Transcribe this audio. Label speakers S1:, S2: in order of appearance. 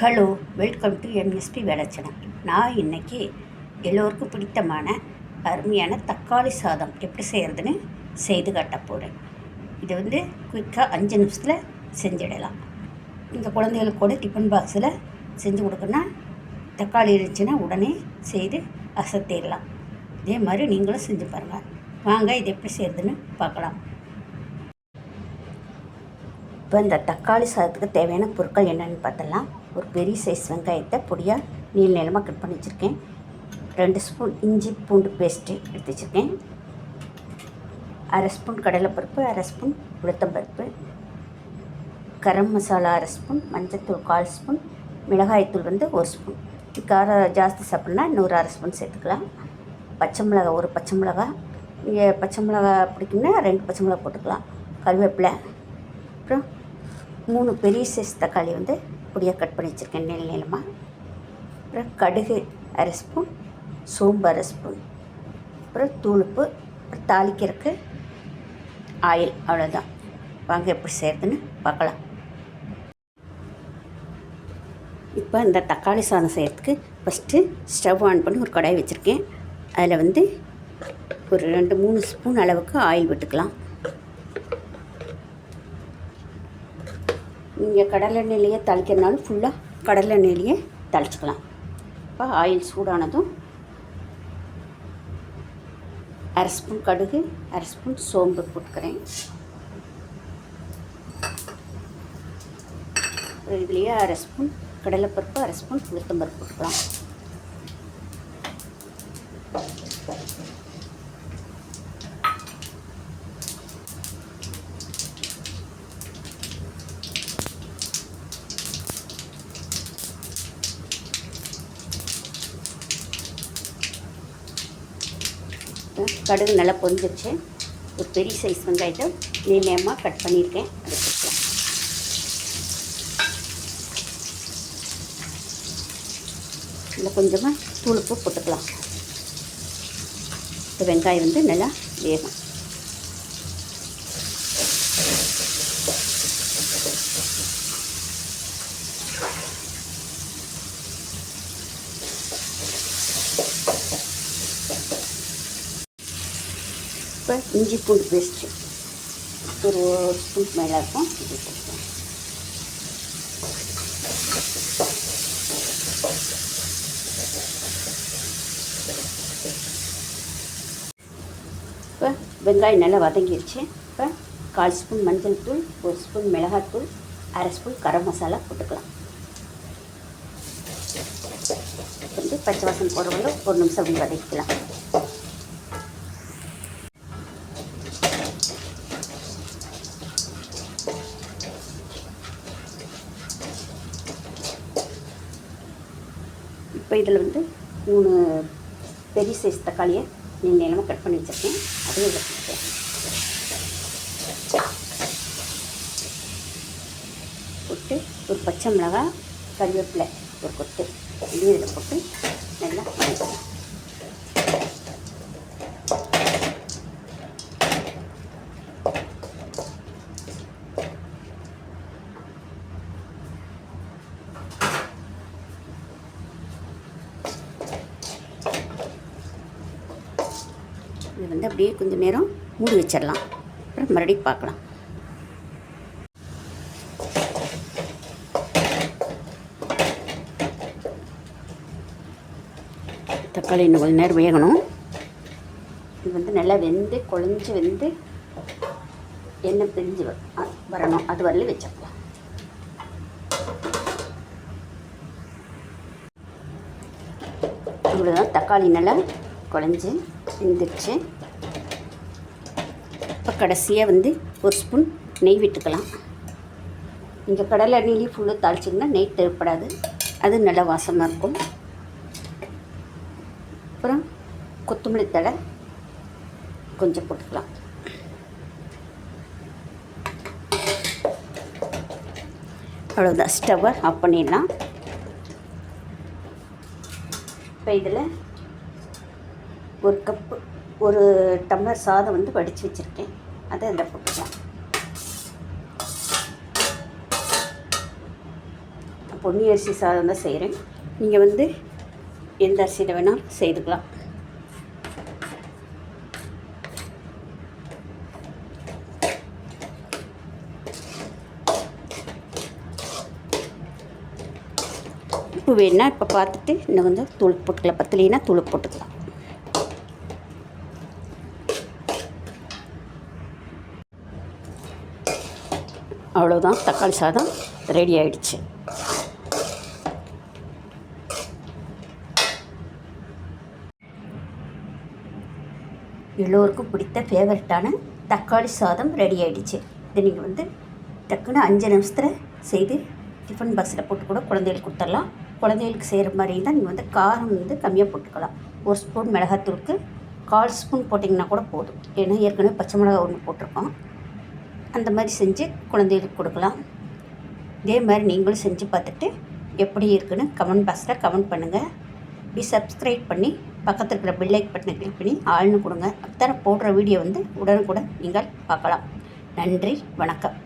S1: Hello welcome to MSP வேலச்சனம் நான் இன்னைக்கு எல்லோருக்கும் பிடித்தமான அருமையான தக்காளி சாதம் எப்படி செய்கிறதுன்னு செய்து காட்ட போகிறேன் இது வந்து குயிக்காக அஞ்சு நிமிஷத்தில் செஞ்சிடலாம். இந்த குழந்தைகளுக்கு கூட டிஃபன் பாக்ஸில் செஞ்சு கொடுக்கணும்னா தக்காளி இருந்துச்சுன்னா உடனே செய்து அசத்திடலாம். இதே மாதிரி நீங்களும் செஞ்சு பாருங்கள் வாங்க இது எப்படி செய்கிறதுன்னு பார்க்கலாம். இப்போ இந்த தக்காளி சாதத்துக்கு தேவையான பொருட்கள் என்னென்னு பார்த்தலாம் ஒரு பெரிய சைஸ் வெங்காயத்தை பொடியாக நீள் நிலமாக கட் பண்ணி வச்சுருக்கேன். ரெண்டு ஸ்பூன் இஞ்சி பூண்டு பேஸ்ட்டு எடுத்து வச்சுருக்கேன். அரை ஸ்பூன் கடலைப்பருப்பு அரை ஸ்பூன் உளுத்தம்பருப்பு கரம் மசாலா அரை ஸ்பூன் மஞ்சத்தூள் கால் ஸ்பூன் மிளகாய்த்தூள் வந்து ஒரு ஸ்பூன் காரம் ஜாஸ்தி சாப்பிட்னா இன்னொரு அரை ஸ்பூன் சேர்த்துக்கலாம். பச்சை மிளகா ஒரு பச்சை மிளகா. நீங்கள் பச்சை மிளகா பிடிக்குன்னா ரெண்டு பச்சை மிளகா போட்டுக்கலாம். கருவேப்பிலை. அப்புறம் மூணு பெரிய சைஸ் தக்காளி வந்து பொடியாக கட் பண்ணி வச்சுருக்கேன். நீள நீளமாக அப்புறம் கடுகு அரை ஸ்பூன் சோம்பு அரை ஸ்பூன் அப்புறம் தூளுப்பு அப்புறம் தாளிக்கிறதுக்கு ஆயில் அவ்வளோதான் வாங்க எப்படி செய்கிறதுன்னு பார்க்கலாம். இப்போ இந்த தக்காளி சாதம் செய்கிறதுக்கு ஃபஸ்ட்டு ஸ்டவ் ஆன் பண்ணி ஒரு கடாய் வச்சுருக்கேன். அதில் வந்து ஒரு ரெண்டு மூணு ஸ்பூன் அளவுக்கு ஆயில் விட்டுக்கலாம். நீங்கள் கடலெண்ணெயிலேயே தாளிக்கிறனாலும் ஃபுல்லாக கடலெண்ணெயிலேயே தாளிச்சிக்கலாம் இப்போ ஆயில் சூடானதும் அரை ஸ்பூன் கடுகு அரை ஸ்பூன் சோம்பு போட்டுக்கிறேன். இதுலேயே அரை ஸ்பூன் கடலைப்பருப்பு அரை ஸ்பூன் உளுத்தம்பருப்பு போட்டுக்கலாம். கடுகு நல்லா பொரிஞ்சிருச்சு. ஒரு பெரிய சைஸ் வெங்காயத்தை நீளமாக கட் பண்ணியிருக்கேன். அதை இதில் கொஞ்சமாக தூளுப்பு போட்டுக்கலாம். இந்த வெங்காயம் வந்து நல்லா வேகும் இப்போ இஞ்சி பூண்டு பேஸ்ட்டு ஒரு ஒரு ஸ்பூன் மேலே இருக்கும் இது போட்டுக்கலாம் இப்போ வெங்காயம் நல்லா வதங்கிருச்சு. இப்போ கால் ஸ்பூன் மஞ்சள் தூள் ஒரு ஸ்பூன் மிளகாத்தூள் அரை ஸ்பூன் கரம் மசாலா போட்டுக்கலாம். வந்து பச்சை வாசம் போடுறவங்களும் ஒரு நிமிஷம் அப்படி வதக்கிக்கலாம். இப்போ இதில் வந்து மூணு பெரிய சைஸ் தக்காளியை நீங்கள் நீளமாக கட் பண்ணி வச்சுருக்கேன். அதையும் இதில் போட்டுக்கிறேன் போட்டு ஒரு பச்சை மிளகாய் கருவேப்பிலை ஒரு கொத்து இதையும் இதில் போட்டு நல்லா வதக்கலாம் வந்து அப்படியே கொஞ்சம் நேரம் மூடி வச்சிடலாம். அப்புறம் மறுபடியும் பார்க்கலாம். தக்காளி இன்னும் கொஞ்சம் நேரம் வேகணும். இது வந்து நல்லா வெந்து குழஞ்சி வெந்து எண்ணெய் பிரிஞ்சு வரணும். அது வரலையும் வச்சுக்கலாம் இவ்வளோதான் தக்காளி நல்லா குழஞ்சி வெந்துருச்சு. கடைசியாக வந்து ஒரு ஸ்பூன் நெய் விட்டுக்கலாம். இங்கே கடலை எண்ணெயிலே ஃபுல்லாக தாளிச்சிங்கன்னா நெய் தேவைப்படாது. அது நல்லா வாசமாக இருக்கும். அப்புறம் கொத்தமல்லி தழை கொஞ்சம் போட்டுக்கலாம். அவ்வளோதான் ஸ்டவ்வை ஆஃப் பண்ணிடலாம். இப்போ இதில் ஒரு கப்பு ஒரு டம்ளர் சாதம் வந்து வடித்து வச்சுருக்கேன். அதை இதில் போட்டுக்கலாம் பொன்னி அரிசி சாதம் தான் செய்கிறேன் நீங்கள் வந்து எந்த அரிசியில் வேணால் செய்துக்கலாம். உப்பு வேணுன்னா இப்போ பார்த்துட்டு இன்னும் கொஞ்சம் தூள் போட்டுக்கலாம். பத்தலைன்னா தூள் போட்டுக்கலாம். அவ்வளோதான் தக்காளி சாதம் ரெடி ஆகிடுச்சு எல்லோருக்கும் பிடித்த ஃபேவரட்டான தக்காளி சாதம் ரெடி ஆகிடுச்சு இது நீங்கள் வந்து டக்குன்னு அஞ்சு நிமிஷத்தில் செய்து டிஃபன் பாக்ஸில் போட்டு கூட குழந்தைகளுக்கு கொடுத்துடலாம். குழந்தைகளுக்கு செய்கிற மாதிரி தான் நீங்கள் வந்து காரம் வந்து கம்மியாக போட்டுக்கலாம். ஒரு ஸ்பூன் மிளகாத்தூளுக்கு கால் ஸ்பூன் போட்டிங்கன்னா கூட போதும். ஏன்னா ஏற்கனவே பச்சை மிளகா ஒன்று போட்டிருக்கோம். அந்த மாதிரி செஞ்சு குழந்தைகளுக்கு கொடுக்கலாம். இதே மாதிரி நீங்களும் செஞ்சு பார்த்துட்டு எப்படி இருக்குன்னு கமெண்ட் பாக்ஸில் கமெண்ட் பண்ணுங்கள் இப்படி சப்ஸ்கிரைப் பண்ணி பக்கத்தில் இருக்கிற பெல் லைக் பட்டனை கிளிக் பண்ணி ஆள்னு கொடுங்க. அப்போ போடுற வீடியோ வந்து உடனுக்குடன் நீங்கள் பார்க்கலாம். நன்றி வணக்கம்.